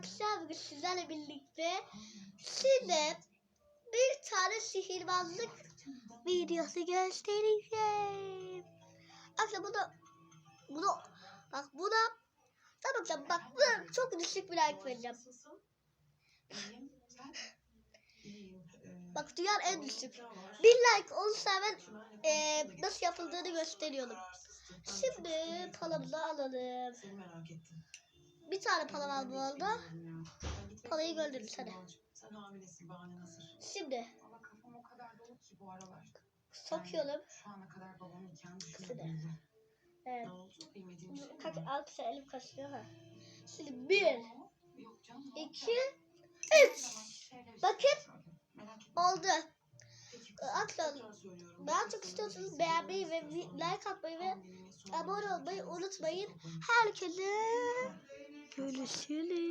arkadaşlar bugün sizlerle birlikte size bir tane sihirbazlık videosu göstereceğim. Aslında bunu bunu bak buna tamam tamam bak buna çok düşük bir like vereceğim. Bak dünyanın en düşük. Bir like olursa hemen e, nasıl yapıldığını gösteriyorum. Şimdi palamızı alalım. Seni merak ettim. Bir tane palam al bu arada. Parayı gördüm sana. Şimdi Valla kafam o kadar dolu ki bu aralar. sokuyorum. Düşünüyorum. Evet. Şey Kaç var? altı elim kaçıyor ha. Şimdi bir, iki, üç. Bakın. Oldu. Söylüyorum. Daha çok istiyorsanız beğenmeyi ve like atmayı ve abone olmayı unutmayın. Herkese görüşürüz.